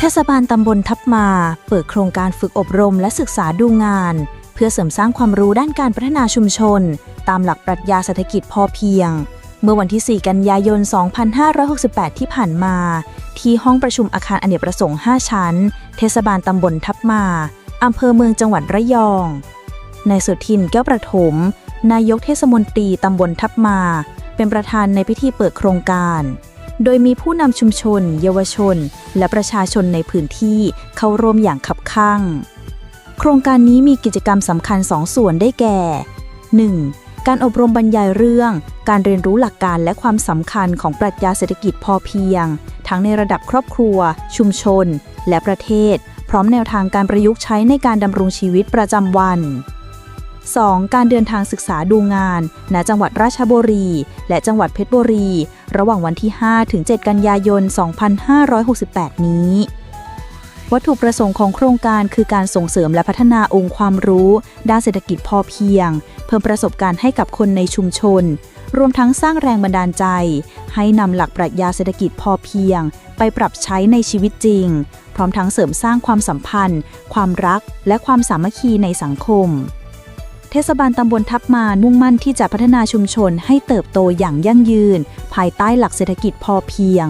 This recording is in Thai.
เทศบาลตำบลทับมา เปิดโครงการฝึกอบรมและศึกษาดูงาน เพื่อเสริมสร้างความรู้ด้านการพัฒนาชุมชน ตามหลักปรัชญาเศรษฐกิจพอเพียง เมื่อวันที่ 4 กันยายน 2568 ที่ผ่านมา ที่ห้องประชุมอาคารอเนกประสงค์ 5 ชั้น เทศบาลตำบลทับมาอำเภอเมืองจังหวัดระยองนายสุทินแก้วประถม นายกเทศมนตรีตำบลทับมา เป็นประธานในพิธีเปิดโครงการ โดยมีผู้นำชุมชน เยาวชน และประชาชนในพื้นที่เข้าร่วมอย่างขับข้างโครงการนี้มีกิจกรรมสำคัญ2ส่วนได้แก่ 1. การอบรมบรรยายเรื่อง การเรียนรู้หลักการและความสำคัญของปรัชญาเศรษฐกิจพอเพียง ทั้งในระดับครอบครัว ชุมชน และประเทศ พร้อมแนวทางการประยุกต์ใช้ในการดำรงชีวิตประจำวัน 2. การเดินทางศึกษาดูงาน ณ จังหวัดราชบุรี และจังหวัดเพชรบุรี ระหว่างวันที่ 5 ถึง 7 กันยายน 2568 นี้ วัตถุประสงค์ของโครงการคือการส่งเสริมและพัฒนาองค์ความรู้ ด้านเศรษฐกิจพอเพียง เพิ่มประสบการณ์ให้กับคนในชุมชน รวมทั้งสร้างแรงบันดาลใจ ให้นำหลักปรัชญาเศรษฐกิจพอเพียง ไปปรับใช้ในชีวิตจริง พร้อมทั้งเสริมสร้างความสัมพันธ์ ความรัก และความสามัคคีในสังคม เทศบาลตำบลทับมามุ่งมั่นที่จะพัฒนาชุมชนให้เติบโตอย่างยั่งยืน ภายใต้หลักเศรษฐกิจพอเพียง